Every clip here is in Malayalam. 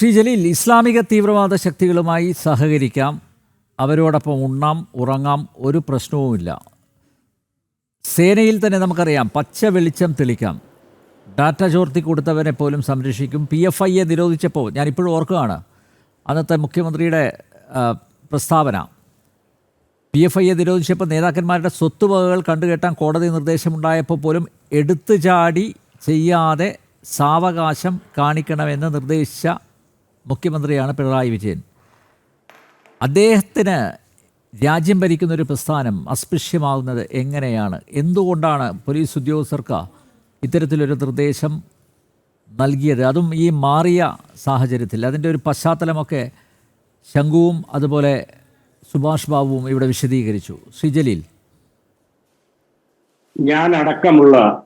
ശ്രീ ജലീൽ ഇസ്ലാമിക തീവ്രവാദ ശക്തികളുമായി സഹകരിക്കാം. അവരോടൊപ്പം ഉണ്ണാം ഉറങ്ങാം ഒരു പ്രശ്നവുമില്ല. സേനയിൽ തന്നെ നമുക്കറിയാം പച്ച വെളിച്ചം തെളിക്കാം. ഡാറ്റ ചോർത്തി കൊടുത്തവരെ പോലും സംരക്ഷിക്കും. പി എഫ് ഐയെ നിരോധിച്ചപ്പോൾ ഞാനിപ്പോഴും ഓർക്കുകയാണ് അന്നത്തെ മുഖ്യമന്ത്രിയുടെ പ്രസ്താവന. പി എഫ് ഐയെ നിരോധിച്ചപ്പോൾ നേതാക്കന്മാരുടെ സ്വത്തുവകകൾ കണ്ടുകെട്ടാൻ കോടതി നിർദ്ദേശമുണ്ടായപ്പോൾ പോലും എടുത്തു ചാടി ചെയ്യാതെ സാവകാശം കാണിക്കണമെന്ന് നിർദ്ദേശിച്ച മുഖ്യമന്ത്രിയാണ് പിണറായി വിജയൻ. അദ്ദേഹത്തിന് രാജ്യം ഭരിക്കുന്ന ഒരു പ്രസ്ഥാനം അസ്പൃശ്യമാകുന്നത് എങ്ങനെയാണ്? എന്തുകൊണ്ടാണ് പോലീസ് ഉദ്യോഗസ്ഥർക്ക് ഇത്തരത്തിലൊരു നിർദ്ദേശം നൽകിയത്? അതും ഈ മാറിയ സാഹചര്യത്തിൽ അതിന്റെ ഒരു പശ്ചാത്തലമൊക്കെ ശംഖുവും അതുപോലെ സുഭാഷ് ബാബുവും ഇവിടെ വിശദീകരിച്ചു. ശ്രീജലീൽ. ഞാൻ അടക്കമുള്ള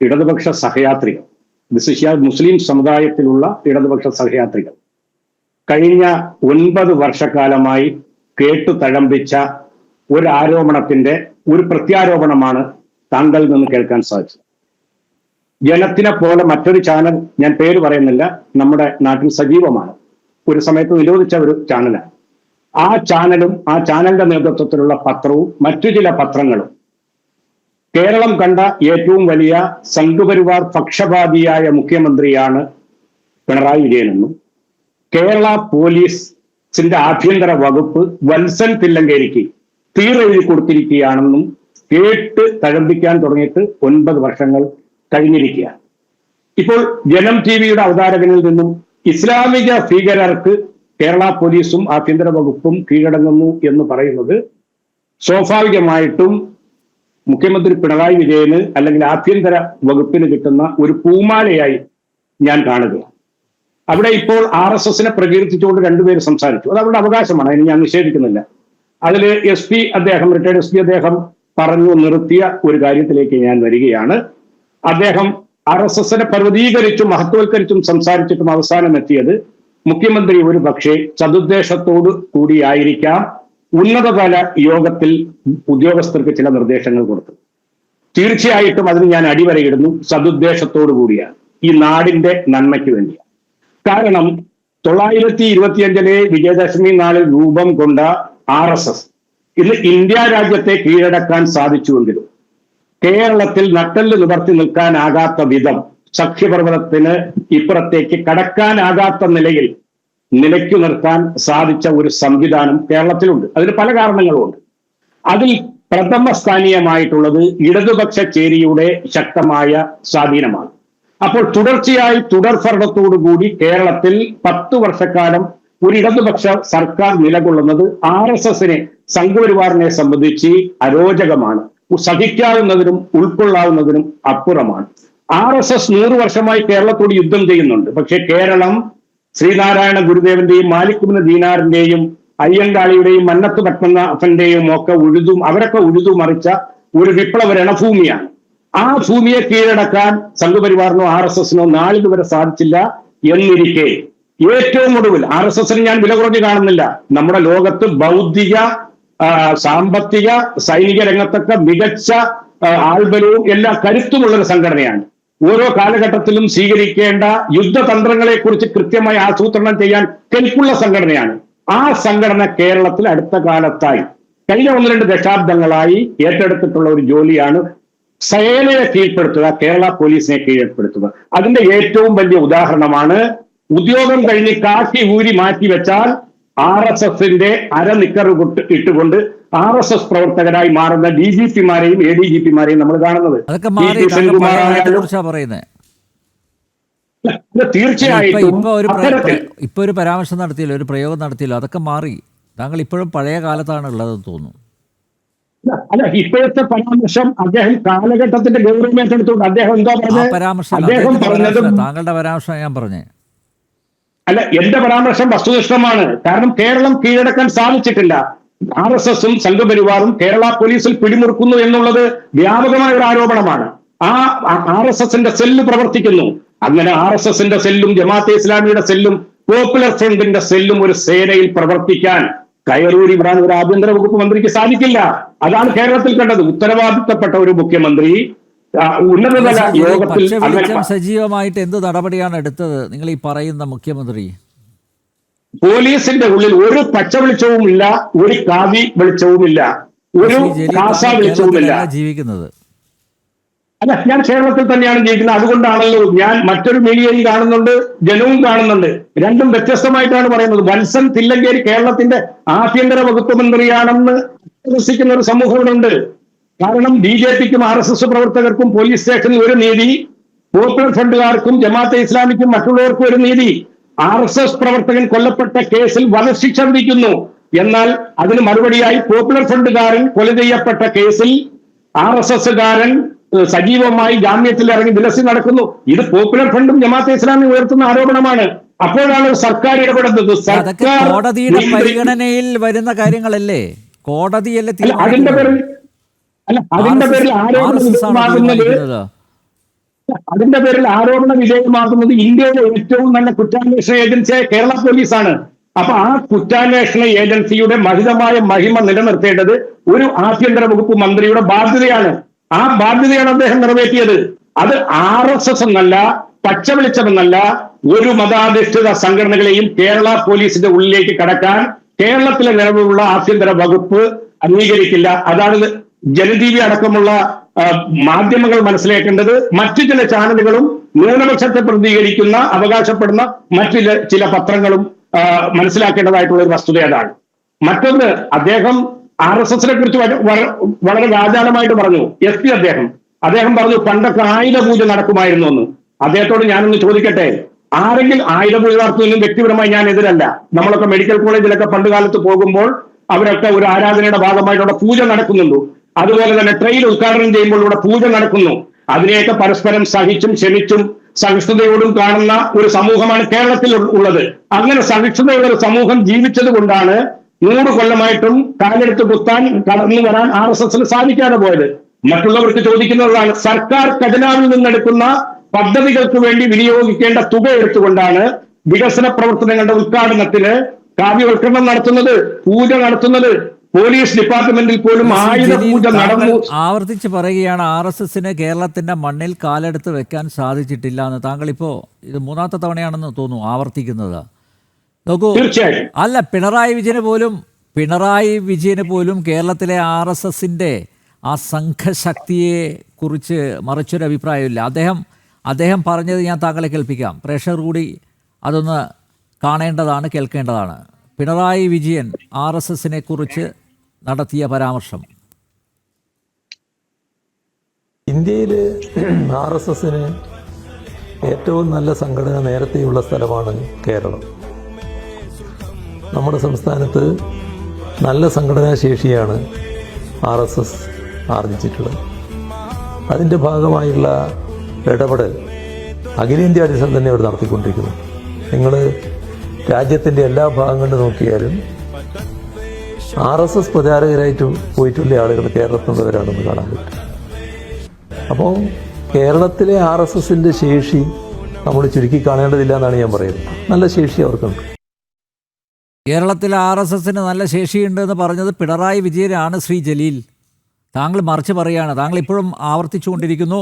ഇടതുപക്ഷ സഹയാത്രികൾ മുസ്ലിം സമുദായത്തിലുള്ള ഇടതുപക്ഷ സഹയാത്രികൾ കഴിഞ്ഞ ഒൻപത് വർഷക്കാലമായി കേട്ടു തഴമ്പിച്ച ഒരു ആരോപണത്തിന്റെ ഒരു പ്രത്യാരോപണമാണ് താങ്കളിൽ നിന്ന് കേൾക്കാൻ സാധിച്ചത്. ജനത്തിനെ പോലെ മറ്റൊരു ചാനൽ ഞാൻ പേര് പറയുന്നില്ല നമ്മുടെ നാട്ടിൽ സജീവമാണ്. ഒരു സമയത്ത് നിരോധിച്ച ഒരു ചാനലാണ്. ആ ചാനലും ആ ചാനലിന്റെ നേതൃത്വത്തിലുള്ള പത്രവും മറ്റു ചില പത്രങ്ങളും കേരളം കണ്ട ഏറ്റവും വലിയ സംഘപരിവാർ പക്ഷപാതിയായ മുഖ്യമന്ത്രിയാണ് പിണറായി വിജയനെന്നും കേരള പോലീസിന്റെ ആഭ്യന്തര വകുപ്പ് വത്സൻ തില്ലങ്കേരിക്ക് തീരെഴുതി കൊടുത്തിരിക്കുകയാണെന്നും കേട്ട് തഴമ്പിക്കാൻ തുടങ്ങിയിട്ട് ഒൻപത് വർഷങ്ങൾ കഴിഞ്ഞിരിക്കുകയാണ്. ഇപ്പോൾ ജനം ടി വിയുടെ അവതാരകനിൽ നിന്നും ഇസ്ലാമിക ഭീകരർക്ക് കേരള പോലീസും ആഭ്യന്തര വകുപ്പും കീഴടങ്ങുന്നു എന്ന് പറയുന്നത് സ്വാഭാവികമായിട്ടും മുഖ്യമന്ത്രി പിണറായി വിജയന് അല്ലെങ്കിൽ ആഭ്യന്തര വകുപ്പിന് കിട്ടുന്ന ഒരു പൂമാലയായി ഞാൻ കാണുകയാണ്. അവിടെ ഇപ്പോൾ ആർ എസ് എസിനെ പ്രകീർത്തിച്ചുകൊണ്ട് രണ്ടുപേര് സംസാരിച്ചു. അത് അവരുടെ അവകാശമാണ് അതിന് ഞാൻ നിഷേധിക്കുന്നില്ല. അതിൽ എസ് പി അദ്ദേഹം റിട്ടയർഡ് എസ് പി അദ്ദേഹം പറഞ്ഞു നിർത്തിയ ഒരു കാര്യത്തിലേക്ക് ഞാൻ വരികയാണ്. അദ്ദേഹം ആർ എസ് എസിനെ പർവതീകരിച്ചും മഹത്വവൽക്കരിച്ചും സംസാരിച്ചിട്ടും അവസാനം എത്തിയത് മുഖ്യമന്ത്രി ഒരു പക്ഷേ ചതുദ്ദേശത്തോടു കൂടിയായിരിക്കാം. ഉന്നതതല യോഗത്തിൽ ഉദ്യോഗസ്ഥർക്ക് ചില നിർദ്ദേശങ്ങൾ കൊടുത്തു. തീർച്ചയായിട്ടും അതിന് ഞാൻ അടിവരയിടുന്നു സതുദ്ദേശത്തോടു കൂടിയാണ്. ഈ നാടിന്റെ നന്മയ്ക്ക് വേണ്ടിയാണ്. കാരണം തൊള്ളായിരത്തി ഇരുപത്തിയഞ്ചിലെ വിജയദശമി നാളിൽ രൂപം കൊണ്ട ആർ എസ് എസ്. ഇത് ഇന്ത്യ രാജ്യത്തെ കീഴടക്കാൻ സാധിച്ചുവെങ്കിലും കേരളത്തിൽ നട്ടെല്ല് നിവർത്തി നിൽക്കാനാകാത്ത വിധം സഖ്യപർവതത്തിന് ഇപ്പുറത്തേക്ക് കടക്കാനാകാത്ത നിലയിൽ നിലയ്ക്കു നിർത്താൻ സാധിച്ച ഒരു സംവിധാനം കേരളത്തിലുണ്ട്. അതിന് പല കാരണങ്ങളുമുണ്ട്. അതിൽ പ്രഥമ സ്ഥാനീയമായിട്ടുള്ളത് ഇടതുപക്ഷ ചേരിയുടെ ശക്തമായ സ്വാധീനമാണ്. അപ്പോൾ തുടർച്ചയായി തുടർ ഭരണത്തോടുകൂടി കേരളത്തിൽ പത്തു വർഷക്കാലം ഒരു ഇടതുപക്ഷ സർക്കാർ നിലകൊള്ളുന്നത് ആർ എസ് എസിനെ സംഘപരിവാറിനെ സംബന്ധിച്ച് അരോചകമാണ്. സഹിക്കാവുന്നതിനും ഉൾക്കൊള്ളാവുന്നതിനും അപ്പുറമാണ്. ആർ എസ് എസ് നൂറ് വർഷമായി കേരളത്തോട് യുദ്ധം ചെയ്യുന്നുണ്ട്. പക്ഷെ കേരളം ശ്രീനാരായണ ഗുരുദേവന്റെയും മാലിക്കുമിന് ദീനാറിന്റെയും അയ്യങ്കാളിയുടെയും മന്നത്ത് പത്മനാഭന്റെയും ഒക്കെ ഉഴുതും അവരൊക്കെ ഉഴുതു മറിച്ച ഒരു വിപ്ലവ രണഭൂമിയാണ്. ആ ഭൂമിയെ കീഴടക്കാൻ സംഘപരിവാറിനോ ആർ എസ് എസിനോ നാളിതുവരെ സാധിച്ചില്ല എന്നിരിക്കെ. ഏറ്റവും ഒടുവിൽ ആർ എസ് എസിന് ഞാൻ വില കുറഞ്ഞു കാണുന്നില്ല. നമ്മുടെ ലോകത്ത് ബൗദ്ധിക സാമ്പത്തിക സൈനിക രംഗത്തൊക്കെ മികച്ച ആൾബലവും എല്ലാ കരുത്തുമുള്ള ഒരു സംഘടനയാണ്. ഓരോ കാലഘട്ടത്തിലും സ്വീകരിക്കേണ്ട യുദ്ധതന്ത്രങ്ങളെ കുറിച്ച് കൃത്യമായി ആസൂത്രണം ചെയ്യാൻ കെൽപ്പുള്ള സംഘടനയാണ്. ആ സംഘടന കേരളത്തിൽ അടുത്ത കാലത്തായി കഴിഞ്ഞ ഒന്ന് രണ്ട് ദശാബ്ദങ്ങളായി ഏറ്റെടുത്തിട്ടുള്ള ഒരു ജോലിയാണ് സേനയെ കീഴ്പ്പെടുത്തുക കേരള പോലീസിനെ കീഴ്പ്പെടുത്തുക. അതിന്റെ ഏറ്റവും വലിയ ഉദാഹരണമാണ് ഉദ്യോഗം കഴിഞ്ഞ് കാക്കി ഊരി മാറ്റി വെച്ചാൽ ആർ എസ് എസിന്റെ അരനിക്കർ ഇട്ടുകൊണ്ട് ആർ എസ് എസ് പ്രവർത്തകരായി മാറുന്ന ഡി ജി പിമാരെയും എ ഡി ജി പിമാരെയും നമ്മൾ കാണുന്നത്. തീർച്ചയായിട്ടും ഇപ്പൊ ഒരു പരാമർശം നടത്തിയില്ല ഒരു പ്രയോഗം നടത്തിയില്ല അതൊക്കെ മാറി. താങ്കൾ ഇപ്പോഴും പഴയ കാലത്താണ് ഉള്ളതെന്ന് തോന്നുന്നു. അല്ല ഇപ്പോഴത്തെ പരാമർശം അദ്ദേഹം കാലഘട്ടത്തിന്റെ ഗൗരവം ഏറ്റെടുത്തുകൊണ്ട് അദ്ദേഹം എന്താ പറഞ്ഞത്? അദ്ദേഹം പറഞ്ഞതും താങ്കളുടെ പരാമർശം ഞാൻ പറഞ്ഞേ. അല്ല എന്റെ പരാമർശം വസ്തുനിഷ്ഠമാണ്. കാരണം കേരളം കീഴടക്കാൻ സാധിച്ചിട്ടില്ല. ആർ എസ് എസും സംഘപരിവാറും കേരള പോലീസിൽ പിടിമുറുക്കുന്നു എന്നുള്ളത് വ്യാപകമായ ഒരു ആരോപണമാണ്. ആ ആർ എസ് എസിന്റെ സെല്ല് പ്രവർത്തിക്കുന്നു. അങ്ങനെ ആർ എസ് എസിന്റെ സെല്ലും ജമാഅത്തെ ഇസ്ലാമിയുടെ സെല്ലും പോപ്പുലർ ഫ്രണ്ടിന്റെ സെല്ലും ഒരു സേനയിൽ പ്രവർത്തിക്കാൻ കയറൂരി വിടാൻ ഒരു ആഭ്യന്തര വകുപ്പ് മന്ത്രിക്ക് സാധിക്കില്ല. അതാണ് കേരളത്തിൽ കണ്ടത്. ഉത്തരവാദിത്തപ്പെട്ട ഒരു മുഖ്യമന്ത്രി ഉന്നതതല യോഗത്തിൽ സജീവമായിട്ട് എന്ത് നടപടിയാണ് എടുത്തത്? നിങ്ങൾ ഈ പറയുന്ന മുഖ്യമന്ത്രി. പോലീസിന്റെ ഉള്ളിൽ ഒരു പച്ച വെളിച്ചവും ഇല്ല ഒരു കാവി വെളിച്ചവും ഇല്ല ഒരു കാസ വെളിച്ചവുമില്ല ജീവിക്കുന്നത്. അല്ല ഞാൻ കേരളത്തിൽ തന്നെയാണ് ജീവിക്കുന്നത്. അതുകൊണ്ടാണല്ലോ ഞാൻ മറ്റൊരു മീഡിയയിൽ കാണുന്നുണ്ട് ജനവും കാണുന്നുണ്ട്. രണ്ടും വ്യത്യസ്തമായിട്ടാണ് പറയുന്നത്. വത്സൻ തില്ലങ്കേരി കേരളത്തിന്റെ ആഭ്യന്തര വകുപ്പ് മന്ത്രിയാണെന്ന് വിശ്വസിക്കുന്ന ഒരു സമൂഹം ഉണ്ട് കാരണം ബി ജെ പിക്കും ആർ എസ് എസ് പ്രവർത്തകർക്കും പോലീസ് സ്റ്റേഷനിൽ ഒരു നീതി പോപ്പുലർ ഫ്രണ്ടുകാർക്കും ജമാഅത്തെ ഇസ്ലാമിക്കും മറ്റുള്ളവർക്കും ഒരു നീതി. ആർ എസ് എസ് പ്രവർത്തകൻ കൊല്ലപ്പെട്ട കേസിൽ വധശിക്ഷ വിധിക്കുന്നു. എന്നാൽ അതിന് മറുപടിയായി പോപ്പുലർ ഫ്രണ്ടുകാരൻ കൊല ചെയ്യപ്പെട്ട കേസിൽ ആർ എസ് എസ്സുകാരൻ സജീവമായി ജാമ്യത്തിൽ ഇറങ്ങി വിലസി നടക്കുന്നു. ഇത് പോപ്പുലർ ഫ്രണ്ടും ജമാഅത്തെ ഇസ്ലാമി ഉയർത്തുന്ന ആരോപണമാണ്. അപ്പോഴാണ് സർക്കാർ ഇടപെടുന്നത്. സർക്കാർ കോടതിയുടെ പരിഗണനയിൽ വരുന്ന കാര്യങ്ങളല്ലേ? കോടതിയല്ലേ അതിന്റെ പേരിൽ അല്ല അതിന്റെ പേരിൽ ആരോപണമാകുന്നത് വിധേയമാകുന്നത്? അതിന്റെ പേരിൽ ആരോപണ വിധേയമാകുന്നത് ഇന്ത്യയിലെ ഏറ്റവും നല്ല കുറ്റാന്വേഷണ ഏജൻസിയായ കേരള പോലീസാണ്. അപ്പൊ ആ കുറ്റാന്വേഷണ ഏജൻസിയുടെ മഹിതമായ മഹിമ നിലനിർത്തേണ്ടത് ഒരു ആഭ്യന്തര വകുപ്പ് മന്ത്രിയുടെ ബാധ്യതയാണ്. ആ ബാധ്യതയാണ് അദ്ദേഹം നിറവേറ്റിയത്. അത് ആർ എസ് എസ് എന്നല്ല പച്ച വെളിച്ചമെന്നല്ല ഒരു മതാധിഷ്ഠിത സംഘടനകളെയും കേരള പോലീസിന്റെ ഉള്ളിലേക്ക് കടക്കാൻ കേരളത്തിലെ നിലവിലുള്ള ആഭ്യന്തര വകുപ്പ് അംഗീകരിക്കില്ല. അതാണ് ജനജീവി അടക്കമുള്ള മാധ്യമങ്ങൾ മനസ്സിലാക്കേണ്ടത്. മറ്റു ചില ചാനലുകളും ന്യൂനപക്ഷത്തെ പ്രതികരിക്കുന്ന അവകാശപ്പെടുന്ന മറ്റു ചില പത്രങ്ങളും മനസ്സിലാക്കേണ്ടതായിട്ടുള്ള ഒരു വസ്തുത അതാണ്. മറ്റൊന്ന് അദ്ദേഹം ആർ എസ് എസിനെ കുറിച്ച് വളരെ വ്യാജാലമായിട്ട് പറഞ്ഞു. എസ് പി അദ്ദേഹം. അദ്ദേഹം പറഞ്ഞു പണ്ടൊക്കെ ആയുധ പൂജ നടക്കുമായിരുന്നു എന്ന്. അദ്ദേഹത്തോട് ഞാനൊന്ന് ചോദിക്കട്ടെ? ആരെങ്കിലും ആയുധ പൂജ നടത്തുന്നതിനും വ്യക്തിപരമായി ഞാൻ എതിരല്ല. നമ്മളൊക്കെ മെഡിക്കൽ കോളേജിലൊക്കെ പണ്ട് കാലത്ത് പോകുമ്പോൾ അവരൊക്കെ ഒരു ആരാധനയുടെ ഭാഗമായിട്ട് അവിടെ പൂജ നടക്കുന്നുണ്ട്. അതുപോലെ തന്നെ ട്രെയിൻ ഉദ്ഘാടനം ചെയ്യുമ്പോൾ ഇവിടെ പൂജ നടക്കുന്നു. അതിനെയൊക്കെ പരസ്പരം സഹിച്ചും ക്ഷമിച്ചും സഹിഷ്ണുതയോടും കാണുന്ന ഒരു സമൂഹമാണ് കേരളത്തിൽ ഉള്ളത്. അങ്ങനെ സഹിഷ്ണുതയുള്ള ഒരു സമൂഹം ജീവിച്ചത് കൊണ്ടാണ് നൂറ് കൊല്ലമായിട്ടും കാലെടുത്ത് കുത്താൻ കടന്നു വരാൻ ആർ എസ് എസിന് സാധിക്കാതെ പോയത്. മറ്റുള്ളവർക്ക് ചോദിക്കുന്നതാണ് സർക്കാർ ഖജനാവിൽ നിന്നെടുക്കുന്ന പദ്ധതികൾക്ക് വേണ്ടി വിനിയോഗിക്കേണ്ട തുക എടുത്തുകൊണ്ടാണ് വികസന പ്രവർത്തനങ്ങളുടെ ഉദ്ഘാടനത്തിന് കാവ്യവൽക്കരണം നടത്തുന്നത് പൂജ നടത്തുന്നത്. പോലീസ് ഡിപ്പാർട്ട്മെന്റിൽ പോലും ആയുധ പൂജ നടന്നു. ആവർത്തിച്ച് പറയുകയാണ് ആർ എസ് എസിന് കേരളത്തിന്റെ മണ്ണിൽ കാലെടുത്ത് വെക്കാൻ സാധിച്ചിട്ടില്ല എന്ന്. താങ്കൾ ഇപ്പോ ഇത് മൂന്നാമത്തെ തവണയാണെന്ന് തോന്നുന്നു ആവർത്തിക്കുന്നത്. നോക്കൂ അല്ല പിണറായി വിജയന് പോലും പിണറായി വിജയന് പോലും കേരളത്തിലെ ആർ എസ് എസിന്റെ ആ സംഘശക്തിയെ കുറിച്ച് മറിച്ചൊരു അഭിപ്രായമില്ല. അദ്ദേഹം അദ്ദേഹം പറഞ്ഞത് ഞാൻ താങ്കളെ കേൾപ്പിക്കാം. പ്രേക്ഷകർ കൂടി അതൊന്ന് കാണേണ്ടതാണ് കേൾക്കേണ്ടതാണ്. പിണറായി വിജയൻ ആർ എസ് എസിനെ കുറിച്ച് നടത്തിയ പരാമർശം. ഇന്ത്യയിൽ ആർ എസ് എസിന് ഏറ്റവും നല്ല സംഘടന നേരത്തെയുള്ള സ്ഥലമാണ് കേരളം. നമ്മുടെ സംസ്ഥാനത്ത് നല്ല സംഘടനാ ശേഷിയാണ് ആർ എസ് എസ് ആർജിച്ചിട്ടുള്ളത്. അതിന്റെ ഭാഗമായുള്ള ഇടപെടൽ അഖിലേന്ത്യാ അടിസ്ഥാനം തന്നെ അവർ നടത്തിക്കൊണ്ടിരിക്കുന്നു. നിങ്ങൾ രാജ്യത്തിന്റെ എല്ലാ ഭാഗങ്ങളിലും നോക്കിയാലും ആർ എസ് എസ് പ്രചാരകരായിട്ട് പോയിട്ടുള്ള ആളുകൾ കേരളത്തിലുള്ളവരാണെന്ന് കാണാൻ പറ്റും. അപ്പോൾ കേരളത്തിലെ ആർ എസ് എസിന്റെ ശേഷി നമ്മൾ ചുരുക്കി കാണേണ്ടതില്ല എന്നാണ് ഞാൻ പറയുന്നത്. നല്ല ശേഷി അവർക്കുണ്ട്. കേരളത്തിൽ ആർ എസ് എസിന് നല്ല ശേഷിയുണ്ട് എന്ന് പറഞ്ഞത് പിണറായി വിജയനാണ് ശ്രീ ജലീൽ. താങ്കൾ മറിച്ച് പറയുകയാണ് താങ്കൾ ഇപ്പോഴും ആവർത്തിച്ചുകൊണ്ടിരിക്കുന്നു.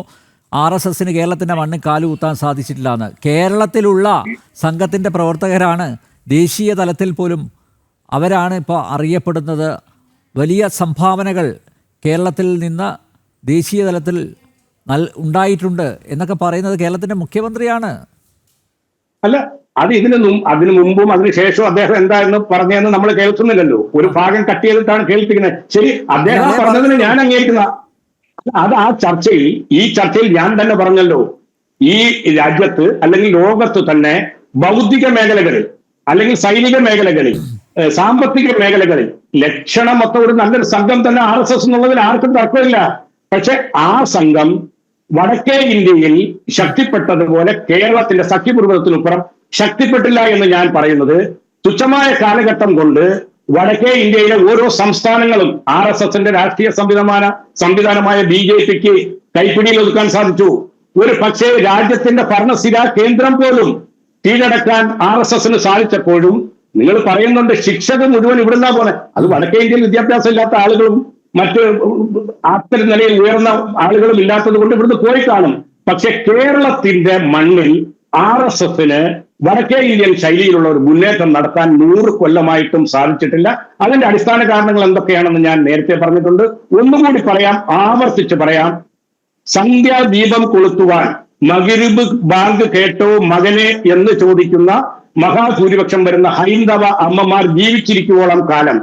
ആർ എസ് എസിന് കേരളത്തിന്റെ മണ്ണിൽ കാലുകുത്താൻ സാധിച്ചിട്ടില്ല എന്ന് കേരളത്തിലുള്ള സംഘത്തിന്റെ പ്രവർത്തകരാണ് ദേശീയ തലത്തിൽ പോലും അവരാണ് ഇപ്പോൾ അറിയപ്പെടുന്നത്. വലിയ സംഭാവനകൾ കേരളത്തിൽ നിന്ന് ദേശീയ തലത്തിൽ നൽ ഉണ്ടായിട്ടുണ്ട് എന്നൊക്കെ പറയുന്നത് കേരളത്തിന്റെ മുഖ്യമന്ത്രിയാണ്. അല്ല അത് ഇതിനൊന്നും നും- അതിനു മുമ്പും അതിനുശേഷവും അദ്ദേഹം എന്തായിരുന്നു പറഞ്ഞതെന്ന് നമ്മൾ കേൾക്കുന്നില്ലല്ലോ. ഒരു ഭാഗം കട്ട് ചെയ്തിട്ടാണ് കേൾപ്പിക്കുന്നത്. ശരി അദ്ദേഹം പറഞ്ഞതിന് ഞാൻ അംഗീകരിക്കുന്ന അത് ആ ചർച്ചയിൽ ഈ ചർച്ചയിൽ ഞാൻ തന്നെ പറഞ്ഞല്ലോ. ഈ രാജ്യത്ത് അല്ലെങ്കിൽ ലോകത്ത് തന്നെ ബൗദ്ധിക മേഖലകളിൽ അല്ലെങ്കിൽ സൈനിക മേഖലകളിൽ സാമ്പത്തിക മേഖലകളിൽ ലക്ഷണമൊത്ത ഒരു നല്ലൊരു സംഘം തന്നെ ആർ എസ് എസ് എന്നുള്ളതിൽ ആർക്കും തർക്കമില്ല. പക്ഷെ ആ സംഘം വടക്കേ ഇന്ത്യയിൽ ശക്തിപ്പെട്ടതുപോലെ കേരളത്തിന്റെ സഖ്യപൂർവത്തിനുപ്പുറം ശക്തിപ്പെട്ടില്ല എന്ന് ഞാൻ പറയുന്നത് തുച്ഛമായ കാലഘട്ടം കൊണ്ട് വടക്കേ ഇന്ത്യയിലെ ഓരോ സംസ്ഥാനങ്ങളും ആർ എസ് എസിന്റെ രാഷ്ട്രീയ സംവിധാന സംവിധാനമായ ബി ജെ പിക്ക് കൈപ്പിടിയിൽ ഒതുക്കാൻ സാധിച്ചു. ഒരു പക്ഷേ രാജ്യത്തിന്റെ ഭരണസ്ഥിര കേന്ദ്രം പോലും കീഴടക്കാൻ ആർ എസ് എസിന് സാധിച്ചപ്പോഴും നിങ്ങൾ പറയുന്നുണ്ട് ശിക്ഷക മുഴുവൻ ഇവിടുന്നാ പോലെ അത് വടക്കേ ഇന്ത്യയിൽ വിദ്യാഭ്യാസം ഇല്ലാത്ത ആളുകളും മറ്റ് അത്തരം നിലയിൽ ഉയർന്ന ആളുകളും ഇല്ലാത്തത് കൊണ്ട് ഇവിടുന്ന് പോയി കാണും. പക്ഷെ കേരളത്തിന്റെ മണ്ണിൽ ആർ എസ് എസിന് വടക്കേ ഇന്ത്യൻ ശൈലിയിലുള്ള ഒരു മുന്നേറ്റം നടത്താൻ നൂറ് കൊല്ലമായിട്ടും സാധിച്ചിട്ടില്ല. അതിന്റെ അടിസ്ഥാന കാരണങ്ങൾ എന്തൊക്കെയാണെന്ന് ഞാൻ നേരത്തെ പറഞ്ഞിട്ടുണ്ട്. ഒന്നുകൂടി പറയാം ആവർത്തിച്ച് പറയാം. സന്ധ്യാദീപം കൊളുത്തുവാൻ മകരിബ് ബാങ്ക് കേട്ടോ മകനെ എന്ന് ചോദിക്കുന്ന മഹാഭൂരിപക്ഷം വരുന്ന ഹൈന്ദവ അമ്മമാർ ജീവിച്ചിരിക്കുവോളം കാലം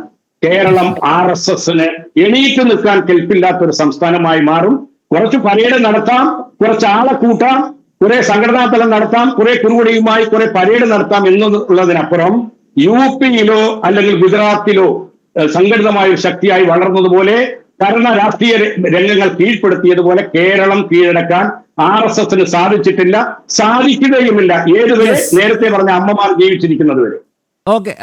കേരളം ആർ എസ് എസിന് എണീറ്റ് നിൽക്കാൻ കെൽപ്പില്ലാത്ത ഒരു സംസ്ഥാനമായി മാറും. കുറച്ച് പരേഡ് നടത്താം കുറച്ച് ആളെ കൂട്ടാം കുറെ സംഘടനാ തലം നടത്താം കുറെ കുറുകുടിയുമായി കുറെ പരേഡ് നടത്താം എന്നുള്ളതിനപ്പുറം യു പിയിലോ അല്ലെങ്കിൽ ഗുജറാത്തിലോ സംഘടിതമായ ഒരു ശക്തിയായി വളർന്നതുപോലെ ഭരണ രാഷ്ട്രീയ രംഗങ്ങൾ കീഴ്പ്പെടുത്തിയതുപോലെ കേരളം കീഴടക്കാൻ ആർ എസ് എസിന് സാധിച്ചിട്ടില്ല സാധിക്കുകയുമില്ല. ഏതുവരെ? നേരത്തെ പറഞ്ഞ അമ്മമാർ ജീവിച്ചിരിക്കുന്നത് വരെ. ഓക്കെ